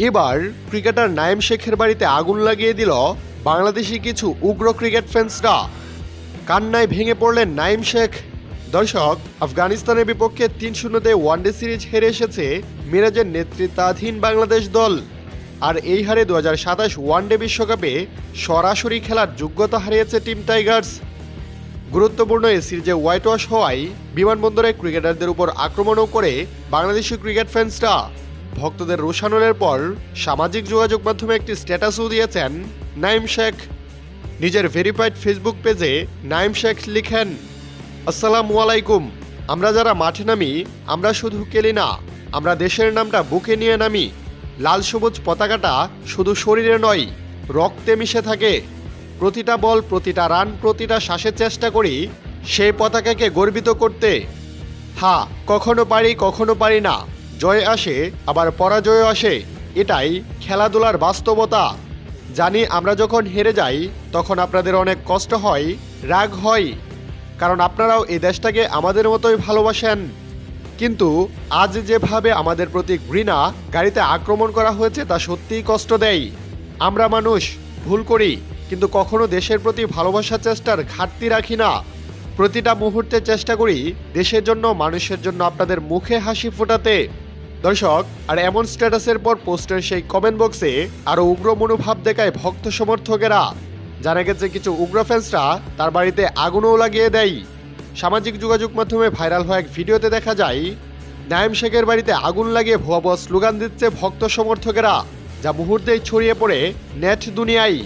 এবার ক্রিকেটার নাইম শেখের বাড়িতে আগুন লাগিয়ে দিল বাংলাদেশি কিছু উগ্র ক্রিকেট ফ্যান্সরা কান্নায় ভেঙে পড়লেন নাইম শেখ। দর্শক, আফগানিস্তানের বিপক্ষে তিন শূন্যতে ওয়ানডে সিরিজ হেরে এসেছে মিরাজের নেতৃত্বাধীন বাংলাদেশ দল। আর এই হারে দু হাজার সাতাশ ওয়ানডে বিশ্বকাপে সরাসরি খেলার যোগ্যতা হারিয়েছে টিম টাইগার্স। গুরুত্বপূর্ণ এই সিরিজে হোয়াইট ওয়াশ হওয়ায় বিমানবন্দরে ক্রিকেটারদের উপর আক্রমণও করে বাংলাদেশি ক্রিকেট ফ্যান্সরা ভক্তদের রোশানোর পর সামাজিক যোগাযোগ মাধ্যমে একটি স্ট্যাটাসও দিয়েছেন নাইম শেখ। নিজের ভেরিফাইড ফেসবুক পেজে নাইম শেখ লিখেন, আসসালামু আলাইকুম, আমরা যারা মাঠে নামি, আমরা শুধু কেলি না, আমরা দেশের নামটা বুকে নিয়ে নামি। লাল সবুজ পতাকাটা শুধু শরীরে নয়, রক্তে মিশে থাকে। প্রতিটা বল, প্রতিটা রান, প্রতিটা শ্বাসের চেষ্টা করি সেই পতাকাকে গর্বিত করতে। হা কখনো পারি কখনো পারি না। জয় আসে, আবার পরাজয় আসে। এটাই খেলাধুলার বাস্তবতা। জানি আমরা যখন হেরে যাই, তখন আপনাদের অনেক কষ্ট হয়, রাগ হয়। কারণ আপনারাও এই দেশটাকে আমাদের মতোই ভালোবাসেন। কিন্তু আজ যেভাবে আমাদের প্রতি ঘৃণা, গাড়িতে আক্রমণ করা হয়েছে, তা সত্যিই কষ্ট দেয়। আমরা মানুষ, ভুল করি, কিন্তু কখনো দেশের প্রতি ভালোবাসার চেষ্টার ঘাটতি রাখি না। প্রতিটা মুহূর্তে চেষ্টা করি, দেশের জন্য, মানুষের জন্য আপনাদের মুখে হাসি ফোটাতে। দর্শক, আর এমন স্ট্যাটাসের পর পোস্টের সেই কমেন্ট বক্সে আরও উগ্র মনোভাব দেখায় ভক্ত সমর্থকেরা। জানা গেছে কিছু উগ্র ফ্যান্সরা তার বাড়িতে আগুনও লাগিয়ে দেয়। সামাজিক যোগাযোগ মাধ্যমে ভাইরাল হওয়া এক ভিডিওতে দেখা যায়, নায়েম শেখের বাড়িতে আগুন লাগিয়ে ভুয়া স্লোগান দিচ্ছে ভক্ত সমর্থকেরা, যা মুহূর্তেই ছড়িয়ে পড়ে নেট দুনিয়ায়।